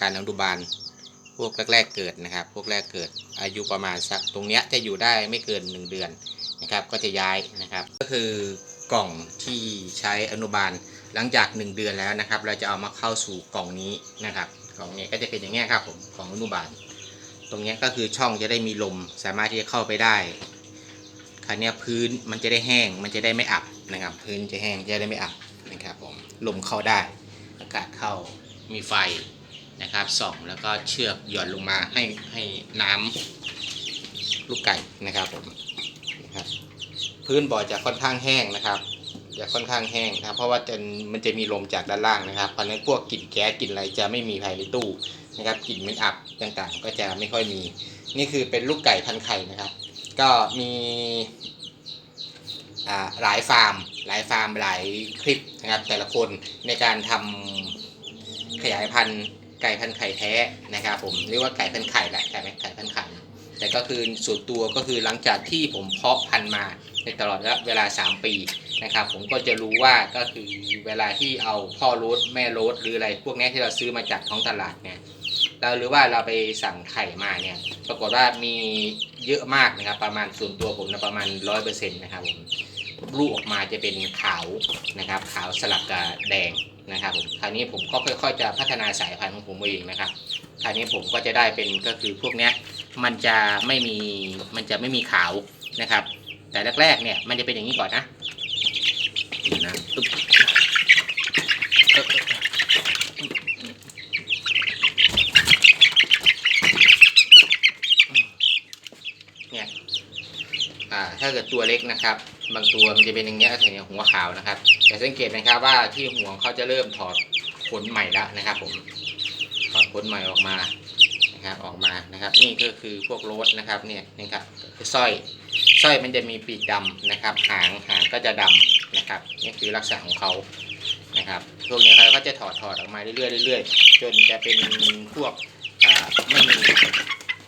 การอนุบาล พวกแรก ๆ เกิดนะครับ พวกแรกเกิดอายุประมาณสักตรงเนี้ยจะอยู่ได้ไม่เกิน 1 เดือนนะครับ ก็จะย้ายนะครับ ก็คือกล่องที่ใช้อนุบาลหลังจาก 1 เดือนแล้วนะครับ เราจะเอามาเข้าสู่กล่องนี้นะครับกล่องนี้ก็จะเป็นอย่างเงี้ยครับผมของอนุบาล ตรงเนี้ยก็คือช่องจะได้มีลมสามารถที่จะเข้าไปได้คราวนี้พื้นมันจะได้แห้งมันจะได้ไม่อับนะครับ พื้นจะแห้งจะได้ไม่อับนะครับผมลมเข้าได้ อากาศเข้ามีไฟ นะครับส่องแล้วก็เชือกหย่อนลงมาให้ให้น้ำลูกไก่นะครับผมนะครับพื้นบ่อจะค่อนข้างแห้งนะครับจะค่อนข้างแห้งนะครับเพราะว่าจะมันจะมีลมจากด้านล่างนะครับเพราะนั้นพวกกลิ่นแก๊สกลิ่นอะไรจะไม่มีภายในตู้นะครับกลิ่นเหม็นอับต่างๆ ก็จะไม่ค่อยมี นี่คือเป็นลูกไก่พันไข่นะครับ ก็มีอ่าหลายฟาร์ม หลายฟาร์มหลายคลิปนะครับแต่ละคนในการทำขยายพันธุ์ ไก่พันไข่แท้นะครับผมเรียกว่าไก่พันไข่แหละไก่ไก่พันไข่แต่ก็คือส่วนตัวก็คือหลังจากที่ผมเพาะพันธุ์มาในตลอดระยะเวลา 3 ปีนะครับ ผมก็จะรู้ว่าก็คือเวลาที่เอาพ่อโรสแม่โรสหรืออะไรพวกนี้ที่เราซื้อมาจากท้องตลาดเนี่ยเราหรือว่าเราไปสั่งไข่มาเนี่ยปรากฏว่ามีเยอะมากนะครับประมาณส่วนตัวผมนะประมาณร้อยเปอร์เซ็นต์นะครับผมลูกออกมาจะเป็นขาวนะครับขาวสลับกับแดง นะครับผมคราวนี้ผมก็ค่อยๆ จะพัฒนาสายพันธุ์ของผมเองนะครับคราวนี้ผมก็จะได้เป็นก็คือพวกเนี้ยมันจะไม่มีมันจะไม่มีขาวนะครับ แต่แรกๆเนี่ยมันจะเป็นอย่างนี้ก่อนนะนะปึ๊บเออเออเนี่ยอ่าถ้าเกิดตัวเล็กนะครับ บางตัวมันจะเป็นอย่างเงี้ยก็คือเนี่ยหัวขาวนะครับ แต่สังเกตนะครับว่าที่หัวเขาจะเริ่มถอดขนใหม่แล้วนะครับ ผมถอดขนใหม่ออกมานะครับออกมานะครับ นี่ก็คือพวกโรสนะครับเนี่ยนี่ครับคือสร้อยสร้อยมันจะมีปีกดำนะครับ หางหางก็จะดำนะครับ นี่คือลักษณะของเขานะครับพวกนี้เขาก็จะถอดถอดออกมาเรื่อยๆเรื่อยๆจนจะเป็นพวกไม่มี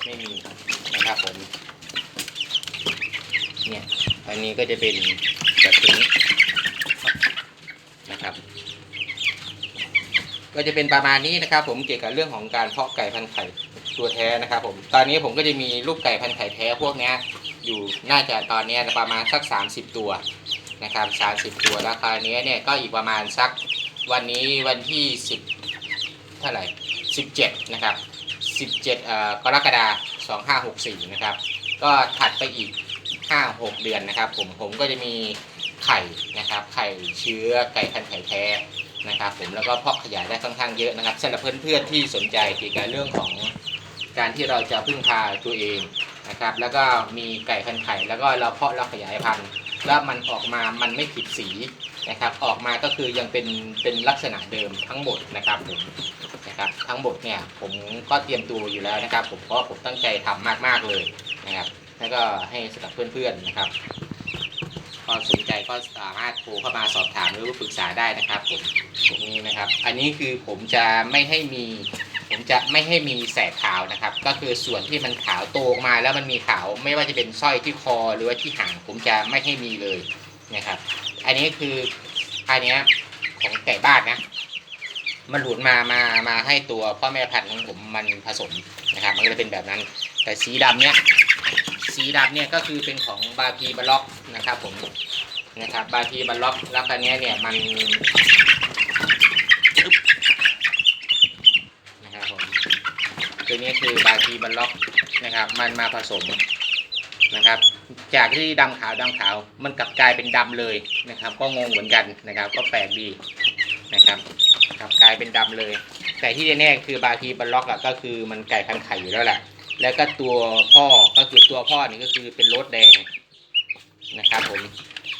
ไม่มีนะครับผม นนี้ก็จะเป็นแบบนี้นะครับ ก็จะเป็นประมาณนี้นะครับ ผมเกี่ยวกับเรื่องของการเพาะไก่พันธุ์ไข่ตัวแท้นะครับ ผมตอนนี้ผมก็จะมีลูกไก่พันธุ์ไข่แท้พวกนี้อยู่น่าจะตอนนี้ประมาณสัก 30 ตัวนะครับ30 ตัวราคาเนี้ยเนี่ยก็อีกประมาณสักวันนี้วันที่ 10 เท่าไหร่ 17 นะครับ 17เอ่อกรกฎาคม2564 นะครับ ก็ถัดไปอีก 5-6เดือนนะครับ ผมผมก็จะมีไข่นะครับ ไข่เชื้อไก่พันธุ์ไข่แท้นะครับ ผมแล้วก็เพาะขยายได้ค่อนข้างเยอะนะครับสำหรับเพื่อนๆที่สนใจเกี่ยวกับเรื่องของการที่เราจะพึ่งพาตัวเองนะครับ แล้วก็มีไก่พันไข่แล้วก็เราเพาะเราขยายพันธุ์แล้วมันออกมามันไม่ผิดสีนะครับ ออกมาก็คือยังเป็นเป็นลักษณะเดิมทั้งหมดนะครับผมนะครับทั้งหมดเนี่ยผมก็เตรียมตัวอยู่แล้วนะครับ ผมเพราะผมตั้งใจทำมากๆเลยนะครับ แล้วก็ให้สำหรับเพื่อนๆนะครับก็สนใจก็สามารถโทรเข้ามาสอบถามหรือปรึกษาได้นะครับผมตรงนี้นะครับ อันนี้คือผมจะไม่ให้มี ผมจะไม่ให้มีแสกขาวนะครับ ก็คือส่วนที่มันขาวโตออกมาแล้วมันมีขาวไม่ว่าจะเป็นสร้อยที่คอหรือว่าที่หางผมจะไม่ให้มีเลยนะครับ อันนี้คืออันนี้ของไก่บ้านนะมันหลุดมา มา มาให้ตัวพ่อแม่พันธุ์ของผมมันผสมนะครับ มันก็จะเป็นแบบนั้น แต่สีดำเนี้ย ดำเนี่ยก็คือเป็นของบาพีบล็อกนะครับผมนะครับบาพีบล็อกแล้วคันนี้ยเนี่ยมันนะครับผมตัวนี้คือบาพีบล็อกนะครับ มันมาผสมนะครับ จากที่ดำขาวดำขาว มันกลับกลายเป็นดำเลยนะครับ ก็งงเหมือนกันนะครับ ก็แปลกดีนะครับกลับกลายเป็นดำเลย แต่ที่แน่ๆคือบาพีบล็อกอะก็คือมันไก่พันไข่อยู่แล้วแหละ แล้วก็ตัวพ่อก็คือตัวพ่อนี่ก็คือเป็นรถแดงนะครับ ผม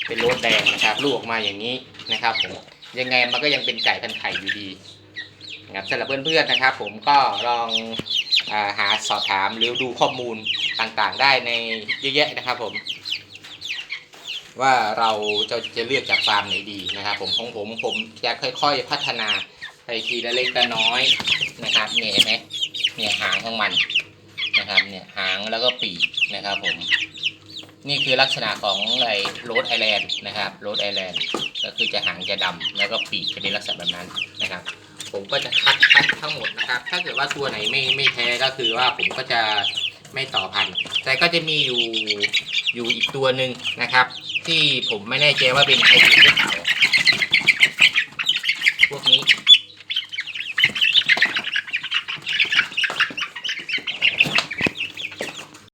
เป็นรถแดงนะครับลูกออกมาอย่างนี้นะครับ ผมยังไงมันก็ยังเป็นไก่พันไข่อยู่ดีนะครับสำหรับเพื่อนๆนะครับ ผมก็ลองอาหาสอบถามหรือดูข้อมูลต่างๆ ได้ในเยอะแยะนะครับ ผม ว่าเราจะจะเลือกจากฟาร์มไหนดีนะครับ ผมของผมผมจะค่อย ๆ พัฒนาไปทีละเล็กละน้อยนะครับเนี่ยไหมเนี่ยหางของมัน นะครับเนี่ยหางแล้วก็ปีกนะครับผมนี่คือลักษณะของไอ้โรดไอแลนด์นะครับโรดไอแลนด์ก็คือจะหางจะดำแล้วก็ปีกจะเป็นลักษณะแบบนั้นนะครับ ผมก็จะคัดคัดทั้งหมดนะครับ ถ้าเกิดว่าตัวไหนไม่ไม่แท้ก็คือว่าผมก็จะไม่ต่อพันธุ์แต่ก็จะมีอยู่อยู่อีกตัวหนึ่งนะครับ ที่ผมไม่แน่ใจว่าเป็นไฮบริดหรือเปล่า